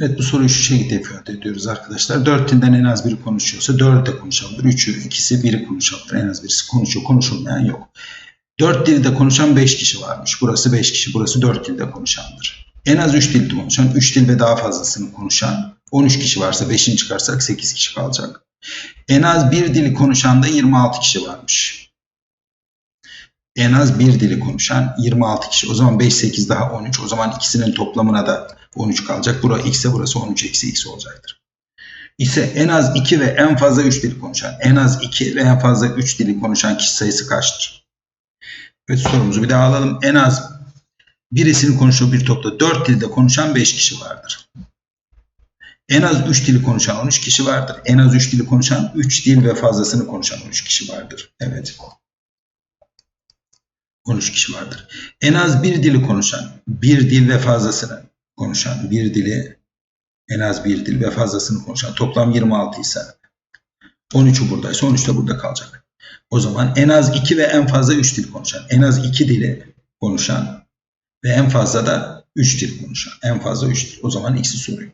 Evet bu soruyu şu şekilde ifade ediyoruz arkadaşlar. Dört dilden en az biri konuşuyorsa dördü de konuşabilir. Üçü, ikisi, biri konuşabilir. En az birisi konuşuyor. Konuşulmayan yok. Dört dilde konuşan beş kişi varmış. Burası beş kişi. Burası dört dilde konuşandır. En az üç dilde konuşan, üç dil ve daha fazlasını konuşan 13 kişi varsa 5'ini çıkarsak 8 kişi kalacak. En az bir dili konuşan da 26 kişi varmış. En az bir dili konuşan 26 kişi. O zaman 5, 8 daha 13. O zaman ikisinin toplamına da 13 kalacak. Burası x'e burası 13 eksi x olacaktır. İse en az 2 ve en fazla 3 dili konuşan, en az 2 ve en fazla 3 dili konuşan kişi sayısı kaçtır? Evet sorumuzu bir daha alalım. En az birisini konuşuyor bir topla 4 dilde konuşan 5 kişi vardır. En az 3 dili konuşan 13 kişi vardır. En az 3 dili konuşan 3 dil ve fazlasını konuşan 13 kişi vardır. Evet. 13 kişi vardır. En az bir dili konuşan, bir dil ve fazlasını konuşan, bir dili en az bir dil ve fazlasını konuşan toplam 26 ise 13'ü buradaysa 13 de burada kalacak. O zaman en az 2 ve en fazla 3 dil konuşan, en az 2 dili konuşan ve en fazla da 3 dil konuşan. En fazla 3 dil. O zaman x'i soruyor.